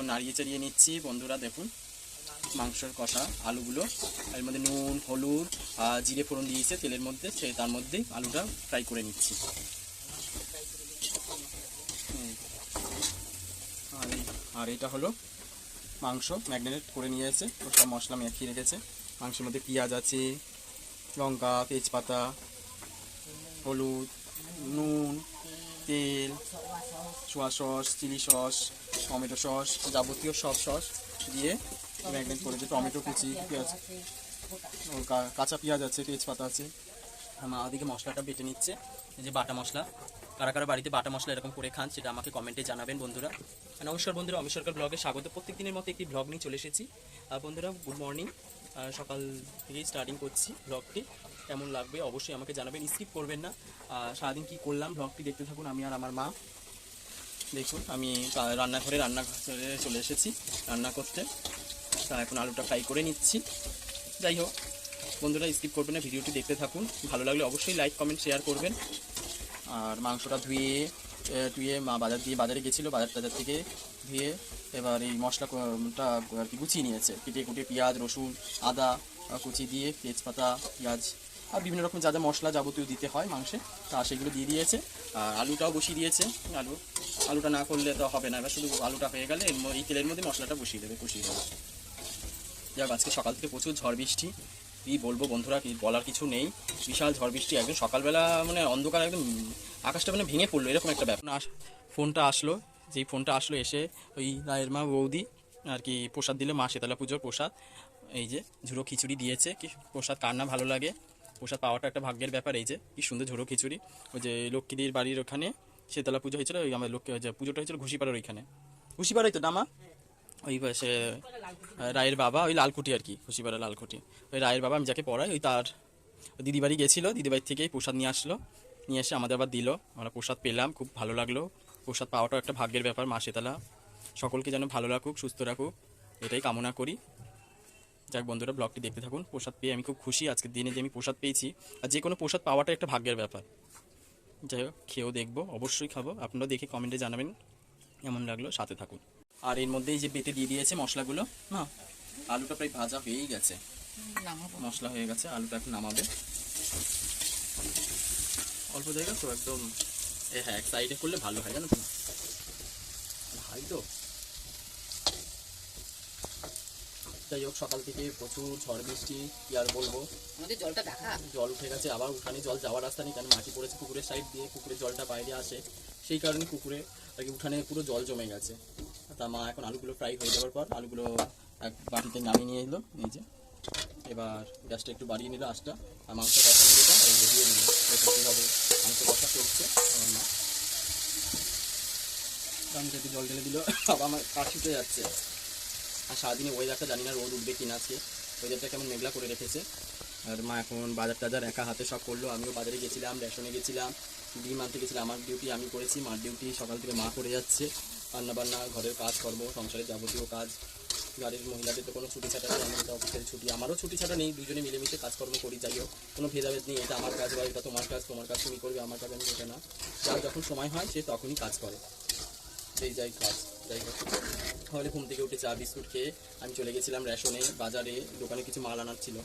এখন নাড়িয়ে চাড়িয়ে নিচ্ছি। বন্ধুরা দেখুন, মাংসর কষা আলুগুলো, এর মধ্যে নুন, হলুদ আর জিরে ফোড়ন দিয়েছে তেলের মধ্যে, সে তার মধ্যেই আলুটা ফ্রাই করে নিচ্ছি। আর এটা হলো মাংস ম্যাগনেট করে নিয়ে নিয়েছে সব মশলা মেখিয়ে রেখেছে। মাংসের মধ্যে পেঁয়াজ আছে, লঙ্কা, তেজপাতা, হলুদ, নুন, তেল soya sauce, chilli sauce, tomato sauce, যাবতীয় সব সস দিয়ে ম্যাগনেট করেছে টমেটো কুচি, পেঁয়াজ কাঁচা পেঁয়াজ আছে, তেজপাতা আছে। মা ওদিকে মশলাটা বেটে নিচ্ছে। এই যে বাটা মশলা। কারা কারা বাড়িতে বাটা মশলা এরকম করে খান, সেটা আমাকে কমেন্টে জানাবেন বন্ধুরা। নমস্কার বন্ধুরা, অমিত সরকার ব্লগে স্বাগত। প্রত্যেক দিনের মতো একটি ব্লগ নিয়ে চলে এসেছি। বন্ধুরা গুড মর্নিং সকাল থেকেই স্টার্টিং করছি ব্লগটি। কেমন লাগবে অবশ্যই আমাকে জানাবেন। স্কিপ করবেন না। সারাদিন কী করলাম, ব্লগটি দেখতে থাকুন আমি আর আমার মা। দেখুন, আমি রান্নাঘরে রান্না ঘরে চলে এসেছি, রান্না করতে। তা এখন আলুটা ফ্রাই করে নিচ্ছি। যাই হোক, বন্ধুরা স্কিপ করবেন না, ভিডিওটি দেখতে থাকুন। ভালো লাগলে অবশ্যই লাইক কমেন্ট শেয়ার করবেন। আর মাংসটা ধুয়ে ধুয়ে মা বাজার দিয়ে বাজারে গেছিল, বাজার টাজার থেকে ধুয়ে এবার এই মশলাটা আর কি গুছিয়ে নিয়েছে। কেটে কুটে পেঁয়াজ, রসুন, আদা কুচি দিয়ে তেজপাতা, পেঁয়াজ, আর বিভিন্ন রকম যা যা মশলা যাবতীয় দিতে হয় মাংসে, তা সেগুলো দিয়ে দিয়েছে। আর আলুটাও বসিয়ে দিয়েছে। আলু, আলুটা না করলে তো হবে না। এবার শুধু আলুটা হয়ে গেলে এই তেলের মধ্যে মশলাটা বসিয়ে দেবে, কষিয়ে দেবে। যাক, আজকে সকাল থেকে প্রচুর ঝড় বৃষ্টি। কি বলব বন্ধুরা, কি বলার কিছু নেই। বিশাল ঝড় বৃষ্টি একদম সকালবেলা মানে অন্ধকার একদম আকাশটা মানে ভেঙে পড়ল, এরকম একটা ব্যাপার। আস- ফোনটা আসলো, যেই ফোনটা আসলো এসে ওই রায়ের মা, বৌদি আর কি প্রসাদ দিলে, মা শীতলা পুজোর প্রসাদ। এই যে ঝুড়ো খিচুড়ি দিয়েছে, কি প্রসাদ, কার না ভালো লাগে। প্রসাদ পাওয়াটা একটা ভাগ্যের ব্যাপার এই যে, কি সুন্দর ঝুড়ো খিচুড়ি। ওই যে লক্ষ্মীদের বাড়ির ওখানে শীতলা পুজো হয়েছিল, ওই আমার লক্ষ্মী যে পুজোটা হয়েছিল ঘুষিপাড়ার ওইখানে। ঘুষিপাড়াই তো নামা ওই সে রায়ের বাবা, ওই লালকুটি আর কি খুশিপাড়া লালকুটি ওই রায়ের বাবা আমি যাকে পড়াই, ওই তার দিদি বাড়ি গেছিল দিদি বাড়ি থেকেই প্রসাদ নিয়ে আসলো। নিয়ে এসে আমাদের আবার দিল। আমরা প্রসাদ পেলাম, খুব ভালো লাগল। প্রসাদ পাওয়াটাও একটা ভাগ্যের ব্যাপার, মা শীতলা। সকলকে যেন ভালো রাখুক, সুস্থ রাখুক, এটাই কামনা করি। যাক বন্ধুরা ব্লগটি দেখতে থাকুন প্রসাদ পেয়ে আমি খুব খুশি। আজকের দিনে যে আমি প্রসাদ পেয়েছি আর যে কোনো প্রসাদ পাওয়াটা একটা ভাগ্যের ব্যাপার। যাই হোক খেয়েও দেখব অবশ্যই খাব। আপনারা দেখে কমেন্টে জানাবেন এমন লাগল সাথে থাকুন। আর এর মধ্যেই যে বেটে দিয়ে দিয়েছে মশলাগুলো না আলুটা প্রায় ভাজা হয়েই গেছে। মশলা হয়ে গেছে আলুটা এখন নামাবে। অল্প জায়গা তো একদম এ হ্যাঁ এক সাইডে করলে ভালো হয় জানো তো ভাই তো যাই হোক সকাল থেকে প্রচুর ঝড় বৃষ্টি কি আর বলব? আমাদের জলটা দেখা। জল উঠে গেছে আবার উঠানে জল যাওয়ার রাস্তা নেই কারণ মাটি পড়েছে পুকুরের সাইড দিয়ে পুকুরের জলটা বাইরে আসে। সেই কারণে পুকুরে আর কি উঠানে পুরো জল জমে গেছে। তা মা এখন আলুগুলো ফ্রাই হয়ে যাওয়ার পর আলুগুলো এক বাটিতে নামিয়ে নিয়ে এলো এই যে। এবার গ্যাসটা একটু বাড়িয়ে নিল আঁচটা আর মাংস কষা যে দিয়ে নিল হবে? মাংস কষা করছে আমার মা। আমি একটু জল ঢেলে দিল বাবা আমার কাশিতে যাচ্ছে। আর সারাদিনে ওয়েদারটা জানি না, রোদ উঠবে কিনা আজকে। ওয়েদারটা কেমন মেঘলা করে রেখেছে। আর মা এখন বাজার টাজার একা হাতে সব করল, আমিও বাজারে গেছিলাম, রেশনে গেছিলাম, ডিম আনতে গেছিলাম, আমার ডিউটি আমি করেছি, মার ডিউটি সকাল থেকে মা করে যাচ্ছে। রান্না বান্না ঘরের কাজ কর্ম সংসারের যাবতীয় কাজ। গাড়ির মহিলাদের তো কোনো ছুটি ছাটা নেই, আমাদের অফিসের ছুটি। আমারও ছুটি ছাটা নেই, দুজনে মিলেমিশে কাজকর্ম করি, যাই হোক, কোনো ভেদাভেদ নেই, এটা আমার কাজ বা এটা তোমার কাজ তোমার কাজ তুমি করবে, আমার কাজ আমি করবে না। যার যখন সময় হয়, সে তখনই কাজ করে। যেই যাই কাজ। যাই হোক তাহলে ঘুম থেকে উঠে চা বিস্কুট খেয়ে আমি চলে গেছিলাম রেশনে বাজারে দোকানে কিছু মাল আনার ছিল।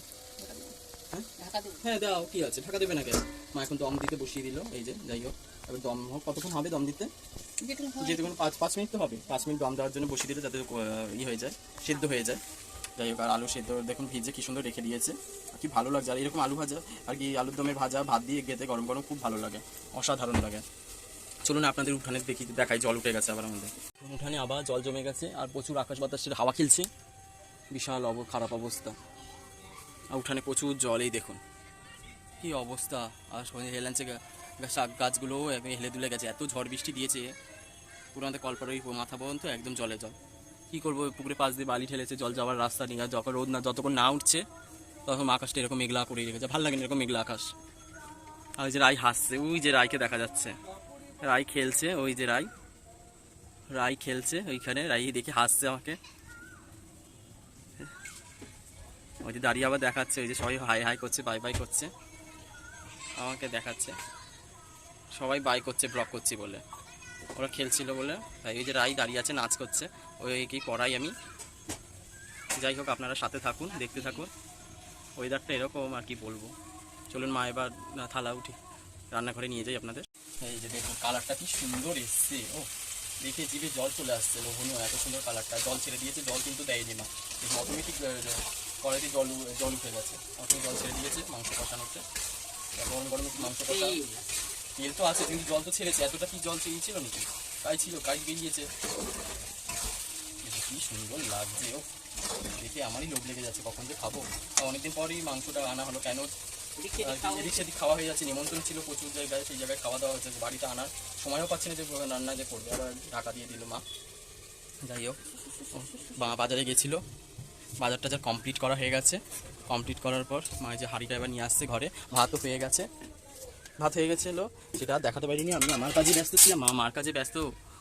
হ্যাঁ? দাও কি আছে? ঢাকা দেবে না কেন? মা এখন দম দিতে বসিয়ে দিল এই যে যাই হোক এবার দম হোক কতক্ষণ হবে দম দিতে? যেহেতু কোনো পাঁচ পাঁচ মিনিট তো হবে। পাঁচ মিনিট দম দেওয়ার জন্য বসিয়ে দিলে যাতে ই হয়ে যায় সেদ্ধ হয়ে যায়। যাই হোক আর আলু সেদ্ধ দেখুন ভিজে কি সুন্দর রেখে দিয়েছে। আর কি ভালো লাগছে আর এরকম আলু ভাজা আর কি আলুর দমের ভাজা ভাত দিয়ে গেতে গরম গরম খুব ভালো লাগে অসাধারণ লাগে। চলুন আপনাদের উঠানে দেখি, দেখাই, জল উঠে গেছে আবার আমাদের। উঠানে আবার জল জমে গেছে আর প্রচুর আকাশ বাতাসের হাওয়া খেলছে। বিশাল অব, খারাপ অবস্থা। আর উঠানে প্রচুর জলেই দেখুন। কি অবস্থা। আর সঙ্গে হেলাঞ্চে শাক গাছগুলোও একদম হেলে দুলে গেছে। এত ঝড় বৃষ্টি দিয়েছে। পুরো আমাদের কলপার ওই মাথা পর্যন্ত একদম জলে জল। কী করব পুকুরে পাশ দিয়ে বালি ঠেলেছে, জল যাওয়ার রাস্তা আর যখন রোদ না যতক্ষণ না উঠছে, তখন আকাশটা এরকম মেঘলা করে রেখেছে। ভালো লাগে এরকম মেঘলা আকাশ। আর ওই যে রায় হাসছে, ওই যে রায়কে দেখা যাচ্ছে। রাই খেলছে, ওই যে রাই। রাই খেলছে ওইখানে, রাই দেখে হাসছে আমাকে। ওই যে দাঁড়িয়ে আবার দেখাচ্ছে, ওই যে সবাই হাই হাই করছে, বাই বাই করছে। আমাকে দেখাচ্ছে। সবাই বাই করছে ব্লক করছি বলে। ওরা খেলছিল বলে। তাই ওই যে রাই দাঁড়িয়ে আছে, নাচ করছে। ওই কি পড়াই আমি। যাই হোক, আপনারা সাথে থাকুন, দেখতে থাকুন। ওয়েদারটা এরকম আর কি বলব। চলুন মা এবার থালা উঠি। রান্নাঘরে নিয়ে যাই আপনাদের। এই যে দেখুন কালারটা কি সুন্দর এসছে। ও দেখে জিভে জল চলে আসছে লোভনীয় এত সুন্দর কালারটা জল ছেড়ে দিয়েছে জল কিন্তু দেয়নি মা। দেখুন অটোমেটিক কড়াইতে জল জল উঠে গেছে। অটো জল ছেড়ে দিয়েছে মাংস কষানোতে গরম গরম মাংস কষা। তেল। তো আছে কিন্তু জল তো ছেড়েছে। এতটা কি জল চেয়েছিল নাকি? কাই ছিল কাই বেরিয়েছে। কি সুন্দর লাগছে ও। দেখে আমারই লোভ লেগে যাচ্ছে কখন যে খাব। অনেকদিন পরই মাংসটা আনা হলো কেন এদিক সেদিক খাওয়া হয়ে যাচ্ছে, নিমন্ত্রণ ছিল প্রচুর জায়গায়, সেই জায়গায় খাওয়া দাওয়া হচ্ছে বাড়িতে আনার। সময়ও পাচ্ছি না, যে রান্না যে করবে। আবার ঢাকা দিয়ে দিল মা। যাই হোক বাজারে গেছিল। বাজার টাজার কমপ্লিট করা হয়ে গেছে। কমপ্লিট করার পর মা যে হাঁড়িটা এবার নিয়ে আসছে ঘরে। ভাতও পেয়ে গেছে। ভাত হয়ে গেছিল সেটা দেখাতে পারিনি আমি। আমার কাজে ব্যস্ত ছিলাম মা মার কাজে ব্যস্ত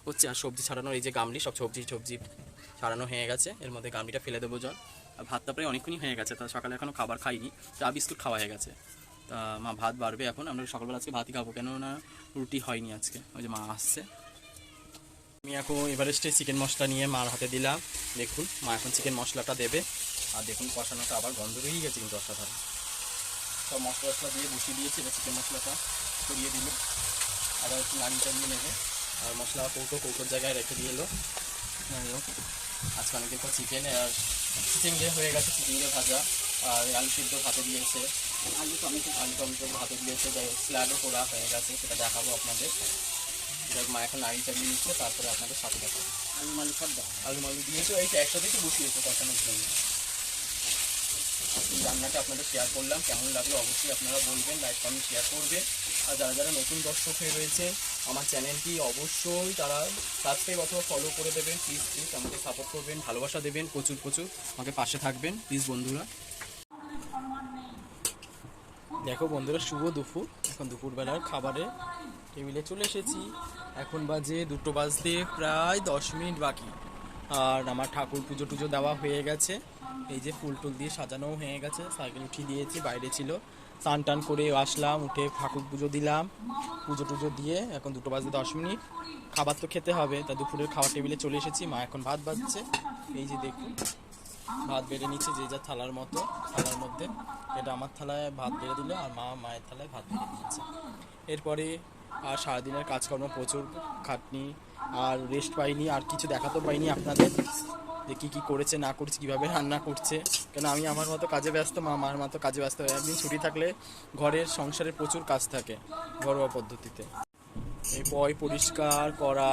হচ্ছে। আর সবজি ছাড়ানোর এই যে গামলি, সব সবজি সবজি ছাড়ানো হয়ে গেছে। এর মধ্যে গামলিটা ফেলে দেবো জল ভাতটা প্রায় অনেকক্ষণই হয়ে গেছে, তা সকালে এখনও খাবার খাইনি, চা বিস্কুট খাওয়া হয়ে গেছে। তা মা ভাত বাড়বে এখন, আমরা সকালবেলা আজকে ভাতই খাব, কেননা রুটি হয়নি আজকে, ওই যে মা আসছে। আমি এখন এভারেস্টে চিকেন মশলা নিয়ে মার হাতে দিলাম, দেখুন, মা এখন চিকেন মশলাটা দেবে। আর দেখুন, কষানোটা আবার গন্ধ বেরিয়ে গেছে কিন্তু অসাধারণ। সব মশলা মশলা দিয়ে বসিয়ে দিয়েছি, এবার চিকেন মশলাটা ছড়িয়ে দিল। আবার একটু নাড়ি চাড়িয়ে নেবে। আর মশলা কৌটো কৌটোর জায়গায় রেখে দিয়ে এলো। আজকে অনেকদিন পর চিকেন আর চিকেন দিয়ে হয়ে গেছে চিকেন দিয়ে ভাজা আর আলু সিদ্ধ ভাতে দিয়েছে। আলু টমেটো। আলু টমেটো ভাতে দিয়েছে যাই হোক স্ল্যাডও করা হয়ে গেছে সেটা দেখাবো আপনাদের। যাই মা এখন নাড়ি চাড়িয়ে নিচ্ছে তারপরে আপনাদের সাথে দেখাবো আলু মালু সব দাও আলু মালু দিয়েছে এই তো একসাথে একটু বসিয়েছে কষানোর জন্য। রান্নাটা আপনাদের শেয়ার করলাম। কেমন লাগল অবশ্যই আপনারা বলবেন লাইক কমেন্ট শেয়ার করবেন। আর যারা যারা নতুন দর্শক হয়ে রয়েছে আমার চ্যানেলটি অবশ্যই তারা সাবস্ক্রাইব অথবা ফলো করে দেবেন। প্লিজ প্লিজ আমাকে সাপোর্ট করবেন, ভালোবাসা দেবেন, প্রচুর প্রচুর। আমাকে পাশে থাকবেন প্লিজ বন্ধুরা। দেখো বন্ধুরা, শুভ দুপুর। এখন দুপুরবেলার খাবারে টেবিলে চলে এসেছি। এখন বাজে দুটো বাজতে প্রায় দশ মিনিট বাকি। আর আমার ঠাকুর পুজো টুজো দেওয়া হয়ে গেছে। এই যে ফুল টুল দিয়ে সাজানোও হয়ে গেছে, সাইকেল উঠিয়ে দিয়েছি, বাইরে ছিল। স্নান টান করে আসলাম, উঠে ঠাকুর পুজো দিলাম, পুজো টুজো দিয়ে এখন দুটো বাজতে দশ মিনিট। খাবার তো খেতে হবে, তা দুপুরের খাবার টেবিলে চলে এসেছি, মা এখন ভাত বাজছে। এই যে দেখুন, ভাত বেড়ে নিচ্ছে যে যা থালার মতো, থালার মধ্যে। এটা আমার থালায় ভাত বেড়ে দিল আর মা মায়ের থালায় ভাত বেড়ে দিয়েছে এরপরে আর সারাদিনের কাজকর্ম প্রচুর, খাটনি আর রেস্ট পাইনি, আর কিছু দেখাতেও পাইনি আপনাদের যে কী কী করেছে, না করছে, কীভাবে রান্না করছে। কেন আমি আমার মতো কাজে ব্যস্ত? মা মার মতো কাজে ব্যস্ত হয় একদিন ছুটি থাকলে ঘরের সংসারে প্রচুর কাজ থাকে ঘরোয়া পদ্ধতিতে। এই পয় পরিষ্কার করা,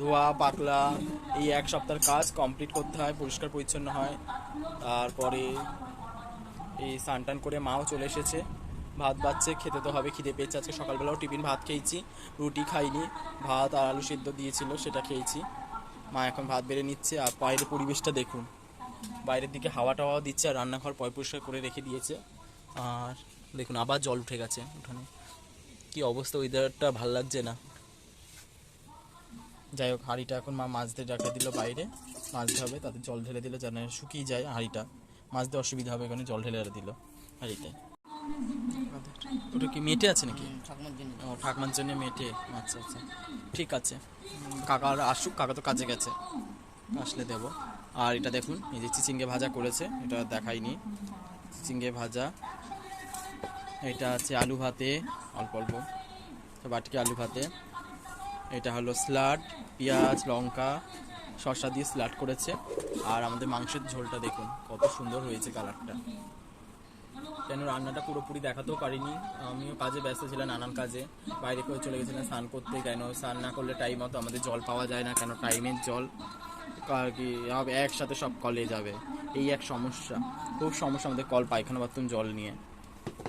ধোয়া পাকলা এই এক সপ্তাহের কাজ কমপ্লিট করতে হয়, পরিষ্কার পরিচ্ছন্ন হয়। তারপরে এই স্নান টান করে মাও চলে এসেছে। ভাত বাচ্চে খেতে তো হবে, খিদে পেয়েছে আজকে সকালবেলাও। টিফিন ভাত খেয়েছি, রুটি খাইনি, ভাত আর আলু সিদ্ধ দিয়েছিল, সেটা খেয়েছি। মা এখন ভাত বেড়ে নিচ্ছে, আর বাইরের পরিবেশটা দেখুন। বাইরের দিকে হাওয়া টাওয়াও দিচ্ছে, আর রান্নাঘর পয় পরিষ্কার করে রেখে দিয়েছে। আর দেখুন, আবার জল উঠে গেছে উঠানে। কি অবস্থা ওয়েদারটা ভালো লাগছে না? যাই হোক, হাঁড়িটা এখন মা মাছ দিয়ে রেখে দিল বাইরে। মাছতে হবে, তাতে জল ঢেলে দিল, যেন শুকিয়ে যায় হাঁড়িটা। মাছতে অসুবিধা হবে, এখানে জল ঢেলে দিল হাঁড়িতে। ওটা কি মেটে আছে নাকি? ও ঠাকমার জন্য মেটে। আচ্ছা আচ্ছা। ঠিক আছে। কাকা আর আসুক কাকা তো কাজে গেছে। আসলে দেবো। আর এটা দেখুন এই যে চিচিঙ্গে ভাজা করেছে এটা দেখাইনি। চিচিঙ্গে ভাজা। এটা আছে আলু ভাতে অল্প অল্প। বাটিকে আলু ভাতে। এটা হলো স্লাড পেঁয়াজ লঙ্কা শসা দিয়ে স্লাড করেছে। আর আমাদের মাংসের ঝোলটা দেখুন কত সুন্দর হয়েছে কালারটা। কেন রান্নাটা পুরোপুরি দেখাতেও পারিনি। আমিও কাজে ব্যস্ত ছিলাম নানান কাজে। বাইরে করে চলে গেছিলাম স্নান করতে। কেন স্নান না করলে টাইম মতো আমাদের জল পাওয়া যায় না। কেন টাইমের জল? আর কি? একসাথে সব কলে যাবে। এই এক সমস্যা। খুব সমস্যা আমাদের কল পায়খানা বাথরুম জল নিয়ে।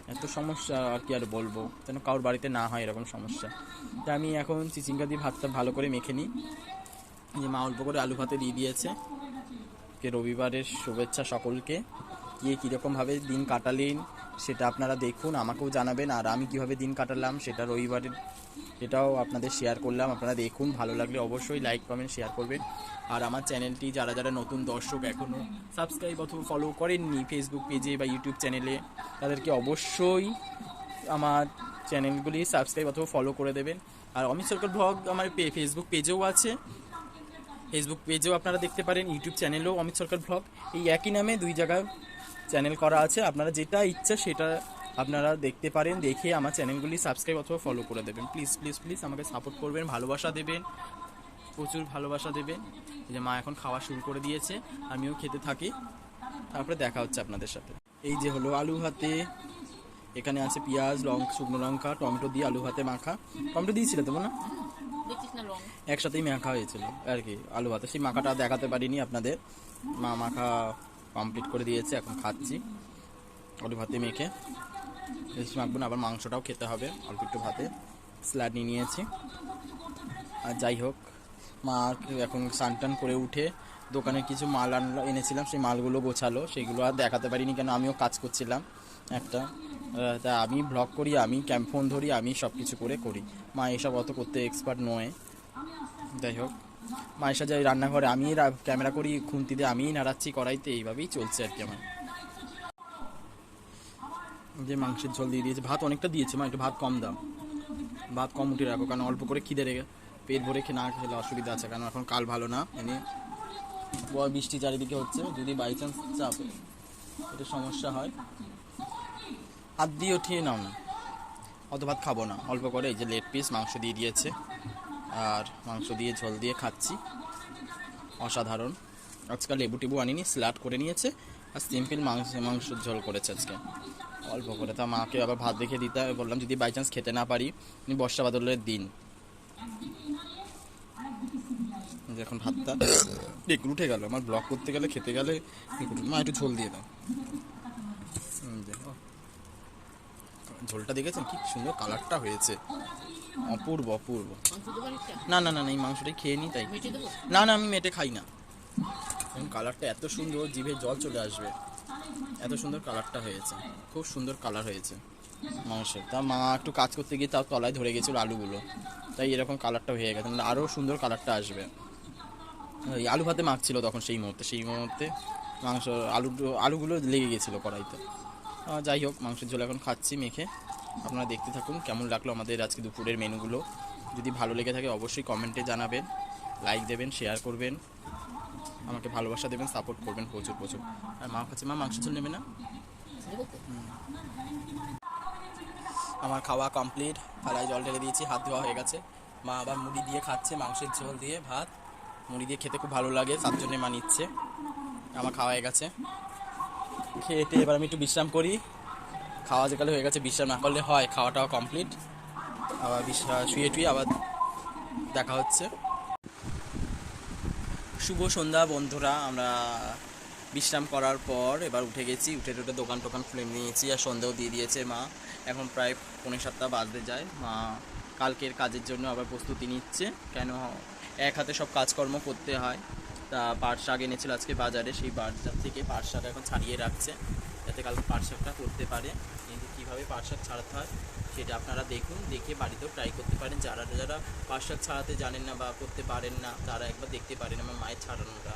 এত সমস্যা, আর কি আর বলব? যেন কারোর বাড়িতে না হয় এরকম সমস্যা। তা আমি এখন চিচিঙ্গা দিয়ে ভাতটা ভালো করে মেখে নিই। যে মা অল্প করে আলু ভাতে দিয়ে দিয়েছে। কে রবিবারের শুভেচ্ছা সকলকে। কে কীরকমভাবে দিন কাটালেন, সেটা আপনারা দেখুন, আমাকেও জানাবেন, আর আমি কীভাবে দিন কাটালাম, সেটা রবিবারের এটাও আপনাদের শেয়ার করলাম, আপনারা দেখুন, ভালো লাগলে অবশ্যই লাইক কমেন্ট শেয়ার করবেন। আর আমার চ্যানেলটি যারা যারা নতুন দর্শক এখনও সাবস্ক্রাইব অথবা ফলো করেননি ফেসবুক পেজে বা ইউটিউব চ্যানেলে তাদেরকে অবশ্যই আমার চ্যানেলগুলি সাবস্ক্রাইব অথবা ফলো করে দেবেন। আর অমিত সরকার ব্লগ আমার পে- ফেসবুক পেজেও আছে। ফেসবুক পেজেও আপনারা দেখতে পারেন ইউটিউব চ্যানেলেও অমিত সরকার ব্লগ এই একই নামে দুই জায়গায় চ্যানেল করা আছে আপনারা যেটা ইচ্ছা সেটা আপনারা দেখতে পারেন দেখে আমার চ্যানেলগুলি সাবস্ক্রাইব অথবা ফলো করে দেবেন। প্লিজ প্লিজ প্লিজ আমাকে সাপোর্ট করবেন ভালোবাসা দেবেন প্রচুর ভালোবাসা দেবেন। যে মা এখন খাওয়া শুরু করে দিয়েছে আমিও খেতে থাকি। তারপরে দেখা হচ্ছে আপনাদের সাথে। এই যে হলো আলু ভাতে এখানে আছে পেঁয়াজ লঙ্কা শুকনো লঙ্কা টমেটো দিয়ে আলু ভাতে মাখা। টমেটো দিয়েছিলে তো না একসাথেই মাখা হয়েছিল আর কি আলু ভাতে সেই মাখাটা দেখাতে পারিনি আপনাদের। মা মাখা কমপ্লিট করে দিয়েছে, এখন খাচ্ছি। আলু ভাতে মেখে। বেশি মাখবো না, আবার মাংসটাও খেতে হবে, অল্প একটু ভাতে। স্যালাড নিয়ে নিয়েছি। আর যাই হোক, মা এখন স্নান টান করে উঠে দোকানে কিছু মাল আনলো, এনেছিলাম, সেই মালগুলো গোছালো, সেগুলো আর দেখাতে পারিনি কেন, আমিও কাজ করছিলাম একটা। তা আমি ব্লগ করি, আমি ক্যাম্প ফোন ধরি, আমি সব কিছু করে করি। মা এসব অত করতে এক্সপার্ট নয়। যাই হোক। মায়ের সাথে রান্নাঘরে আমি ক্যামেরা করি, খুন্তি দিয়ে আমিই নাড়াচ্ছি, কড়াইতে এইভাবেই চলছে আর কি আমার। যে মাংসের ঝোল দিয়ে দিয়েছে। ভাত অনেকটা দিয়েছে মা, একটু ভাত কম দাম ভাত কম উঠে রাখো, কারণ অল্প করে খিদে রেখে পেট ভরে খেয়ে না খেলে অসুবিধা আছে, কারণ এখন কাল ভালো না এনে বয় বৃষ্টি চারিদিকে হচ্ছে। যদি বাই চান্স চাপে এটা সমস্যা হয়, হাত দিয়ে উঠিয়ে নাও না। অত ভাত খাব না। অল্প করে এই যে লেগ পিস মাংস দিয়ে দিয়েছে। আর মাংস দিয়ে, ঝোল দিয়ে খাচ্ছি। অসাধারণ। আজকাল লেবু টেবু আনিনি স্যালাড করে নিয়েছে, আর সিম্পল মাংস মাংসের ঝোল করেছে আজকে। অল্প করে। তা মাকে আবার ভাত দেখে দিতে হবে। বললাম, যদি বাই চান্স খেতে না পারি বর্ষা বাদলের দিন। যখন ভাতটা একটু উঠে গেল। আমার ব্লক করতে গেলে, খেতে গেলে মা, একটু ঝোল দিয়ে দাও। ঝোলটা দেখেছেন? কি সুন্দর কালারটা হয়েছে। অপূর্ব অপূর্ব। না না না না, এই মাংসটাই খেয়ে নিই তাই। না না, আমি মেটে খাই না। কালারটা এত সুন্দর, জিভে জল চলে আসবে। এত সুন্দর কালারটা হয়েছে। খুব সুন্দর কালার হয়েছে মাংসের। তা মা একটু কাজ করতে গিয়ে তার তলায় ধরে গেছিল আলুগুলো। তাই এরকম কালারটা হয়ে গেছে। আরও সুন্দর কালারটা আসবে। ওই আলু ভাতে মাখছিল তখন সেই মুহূর্তে। সেই মুহূর্তে মাংস আলু আলুগুলো লেগে গেছিল কড়াইতে। যাই হোক, মাংসের ঝোল এখন খাচ্ছি, মেখে। আপনারা দেখতে থাকুন কেমন লাগল আমাদের আজকে দুপুরের মেনুগুলো। যদি ভালো লেগে থাকে অবশ্যই কমেন্টে জানাবেন লাইক দেবেন শেয়ার করবেন, আমাকে ভালোবাসা দেবেন সাপোর্ট করবেন প্রচুর প্রচুর। আর মা কাছে মা মাংস ঝোল নেবে না? আমার খাওয়া কমপ্লিট থালায় জল ঢেলে দিয়েছি, হাত ধোয়া হয়ে গেছে। মা আবার মুড়ি দিয়ে খাচ্ছে, মাংসের ঝোল দিয়ে ভাত। মুড়ি দিয়ে খেতে খুব ভালো লাগে, তার জন্যে মা নিচ্ছে। আমার খাওয়া হয়ে গেছে। খেয়ে এবার আমি একটু বিশ্রাম করি। খাওয়া যেকালে হয়ে গেছে, বিশ্রাম না করলে হয়, খাওয়াটাও কমপ্লিট আবার বিশ্রাম শুয়ে টুয়ে আবার দেখা হচ্ছে। শুভ সন্ধ্যা বন্ধুরা, আমরা বিশ্রাম করার পর এবার উঠে গেছি, উঠে টুটে দোকান টোকান খুলে নিয়েছি, আর সন্ধ্যেও দিয়ে দিয়েছে মা। এখন প্রায় পৌনে সাতটা বাজতে যায়। মা কালকের কাজের জন্য আবার প্রস্তুতি নিচ্ছে, কেন এক হাতে সব কাজকর্ম করতে হয়। তা পাট শাক এনেছিল আজকে বাজারে, সেই বাজার থেকে পাট শাক এখন ছাড়িয়ে রাখছে। যাতে কালকে পাট শাকটা করতে পারে, কিন্তু কীভাবে পাট শাক ছাড়াতে হয় সেটা আপনারা দেখুন, দেখে বাড়িতেও ট্রাই করতে পারেন। যারা যারা পাট শাক ছাড়াতে জানেন না বা করতে পারেন না, তারা একবার দেখতে পারেন আমার মায়ের ছাড়ানোটা।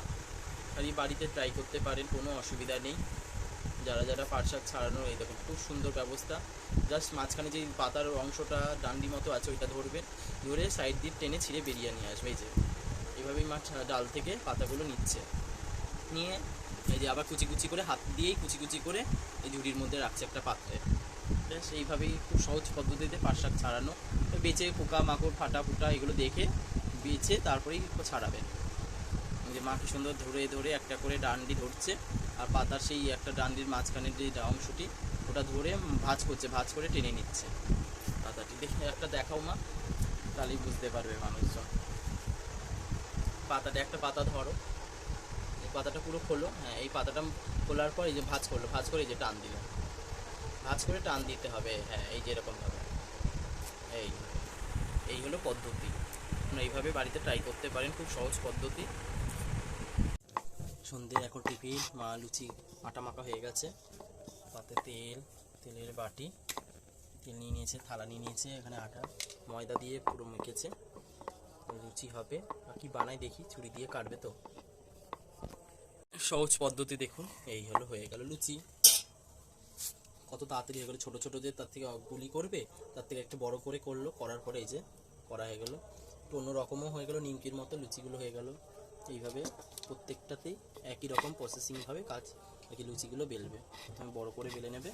এই বাড়িতে ট্রাই করতে পারেন, কোনো অসুবিধা নেই। যারা যারা পাট শাক ছাড়ানোর এই দেখুন, খুব সুন্দর ব্যবস্থা। জাস্ট মাঝখানে যে পাতার অংশটা, ডান্ডি মতো আছে, ওইটা ধরবেন। ধরে সাইড দিয়ে টেনে ছিঁড়ে বেরিয়ে নিয়ে আসবে, এই যে। এভাবেই মাছ ডাল থেকে পাতাগুলো নিচ্ছে। নিয়ে এই যে আবার কুচি কুচি করে হাত দিয়েই কুচি কুচি করে এই ঝুড়ির মধ্যে রাখছে একটা পাত্রে। ব্যাস, এইভাবেই খুব সহজ পদ্ধতিতে পাট শাক ছাড়ানো। বেচে পোকা, মাকড়, ফাটা ফুটা এগুলো দেখে বেছে তারপরেই ছাড়াবেন। যে মা কি সুন্দর ধরে ধরে একটা করে ডান্ডি ধরছে, আর পাতার সেই একটা ডান্ডির মাঝখানের যে অংশটি, ওটা ধরে ভাঁজ করছে, ভাঁজ করে টেনে নিচ্ছে। পাতাটি দেখে একটা দেখাও মা, তাহলেই বুঝতে পারবে মানুষজন। পাতাটা একটা পাতা ধরো। পাতাটা পুরো খোলো। হ্যাঁ এই পাতাটা খোলার পর এই যে ভাঁজ করল, ভাঁজ করে এই যে টান দিল। ভাঁজ করে টান দিতে হবে হ্যাঁ এই যে এরকমভাবে এই এই হলো পদ্ধতি। আপনারা এইভাবে বাড়িতে ট্রাই করতে পারেন, খুব সহজ পদ্ধতি। সন্ধ্যে এখন টিফিন, মা লুচি, আটা মাখা হয়ে গেছে। তাতে তেল, তেলের বাটি। তেল নিয়ে নিয়েছে, থালা নিয়ে নিয়েছে, এখানে আটা, ময়দা দিয়ে পুরো মেখেছে। লুচি হবে। আর কি বানাই দেখি, ছুরি দিয়ে কাটবে তো। সহজ পদ্ধতি দেখুন। এই হলো, হয়ে গেল লুচি। কত তাড়াতাড়ি হয়ে গেলো ছোটো ছোটো যে তার থেকে গুলি করবে, তার থেকে একটু বড় করে করল, করার পরে এই যে করা হয়ে গেলো। একটু অন্য রকমও হয়ে গেলো, নিমকির মতো লুচিগুলো হয়ে গেল। এইভাবে প্রত্যেকটাতেই একই রকম প্রসেসিংভাবে কাজ আর কি লুচিগুলো বেলবে। প্রথমে বড় করে বেলে নেবে।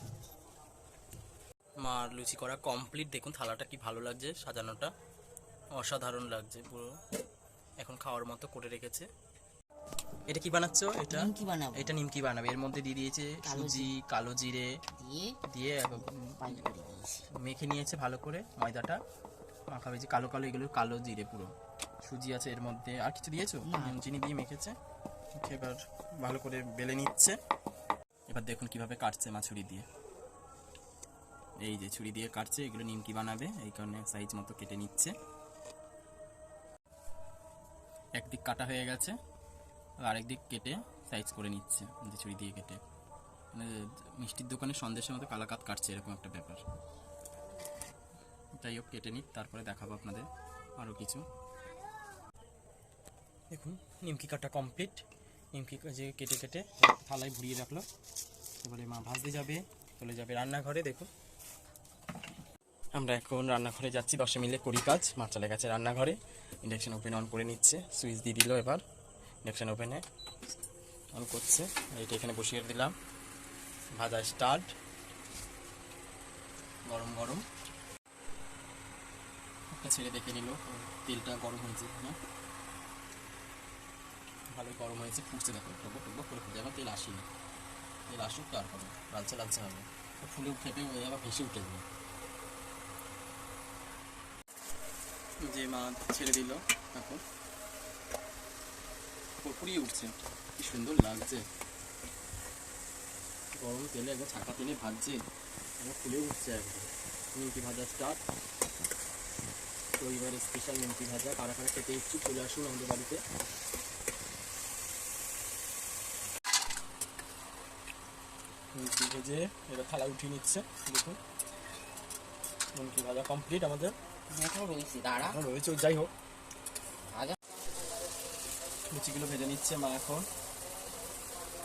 মার লুচি করা কমপ্লিট দেখুন থালাটা কি ভালো লাগছে, সাজানোটা। অসাধারণ লাগছে পুরো। এখন খাওয়ার মতো করে রেখেছে। এটা কি বানাচ্ছ? এটা? নিমকি বানাবো। এটা নিমকি বানাবে। এর মধ্যে দিয়ে দিয়েছে সুজি কালো জিরে। দিয়ে মেখে নিয়েছে ভালো করে ময়দাটা। মাখা হয়েছে কালো কালো এগুলো কালো জিরে পুরো। সুজি আছে এর মধ্যে। আর কিছু দিয়েছ? নুন চিনি দিয়ে মেখেছে। মেখে এবার ভালো করে বেলে নিচ্ছে। এবার দেখুন কীভাবে কাটছে মা ছুরি দিয়ে। এই যে ছুরি দিয়ে কাটছে এগুলো নিমকি বানাবে। এই কারণে সাইজ মতো কেটে নিচ্ছে। একদিক কাটা হয়ে গেছে। আরেক দিক কেটে সাইজ করে নিচ্ছে, যে ছুরি দিয়ে কেটে। মানে মিষ্টির দোকানে সন্দেশের মতো কালাকাত কাটছে, এরকম একটা ব্যাপার। যাই হোক, কেটে নিক, তারপরে দেখাবো আপনাদের আরও কিছু। দেখুন, নিমকি কাটা কমপ্লিট নিমকি যে কেটে কেটে থালায় ভরিয়ে রাখল। এবারে মা ভাজতে যাবে, চলে যাবে রান্নাঘরে, দেখুন। আমরা এখন রান্নাঘরে যাচ্ছি, দশে মিলে করি কাজ। মা চলে গেছে রান্নাঘরে। ইন্ডাকশন ওপেন অন করে নিচ্ছে, সুইচ দিয়ে দিল এবার। ইন্ডাকশন ওপেনে অন করছে। এইটা এখানে বসিয়ে দিলাম। ভাজা স্টার্ট গরম গরম। একটা ছেড়ে দেখে নিল তেলটা গরম হয়েছে না ভালোই গরম হয়েছে, ফুটছে দেখো টুকবো টুকবো করে ফুটছে এখন তেল আসেনি। তেল আসুক তারপরে লালচে লালচে হবে। ফুলে ফেটে হয়ে যাবে ভেসে উঠে যাবে। যে মা ছেড়ে দিল এখন পুরোপুরি উঠছে। কি সুন্দর লাগছে। গরম তেলে একবার ছাকা তেলে ভাজছে। একবার ফুলে উঠছে একবার নিমকি ভাজা স্টার্ট। তো এবারে স্পেশাল নিমকি ভাজা। কারা কারা খেতে ইচ্ছুক চলে আসুন আমাদের বাড়িতে। নিমকি ভেজে এবার থালা উঠিয়ে নিচ্ছে। দেখুন। নিমকি ভাজা কমপ্লিট আমাদের। রয়েছে। দাঁড়া। রয়েছে যাই হোক। লুচিগুলো ভেজে নিচ্ছে মা এখন।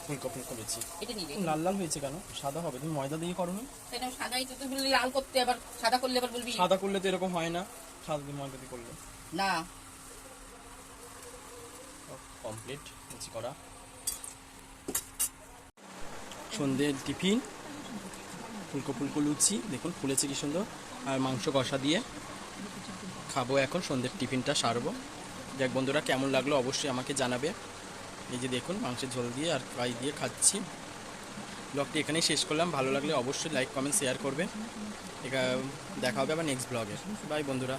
ফুলকো ফুলকো লুচি এটা লাল লাল হয়েছে কেন? সাদা হবে তুমি ময়দা দিয়ে করো না। সেটা সাদাই তো বললি লাল করতে আবার সাদা করলে আবার বলবি। সাদা করলে তো এরকম হয় না সাদা দিয়ে ময়দা দিয়ে করলে। না। কমপ্লিট লুচি করা। সন্ধ্যের টিফিন। ফুলকো ফুলকো লুচি দেখুন ফুলেছে কি সুন্দর। আর মাংস কষা দিয়ে খাব এখন সন্ধ্যের টিফিনটা সারবো। যাক বন্ধুরা, কেমন লাগল অবশ্যই আমাকে জানাবে। এই যে দেখুন, মাংসের ঝোল দিয়ে আর ফ্রাই দিয়ে খাচ্ছি। ব্লগটি এখানেই শেষ করলাম। ভালো লাগলে অবশ্যই লাইক, কমেন্ট, শেয়ার করবে এটা দেখা হবে আবার নেক্সট ব্লগে বাই বন্ধুরা।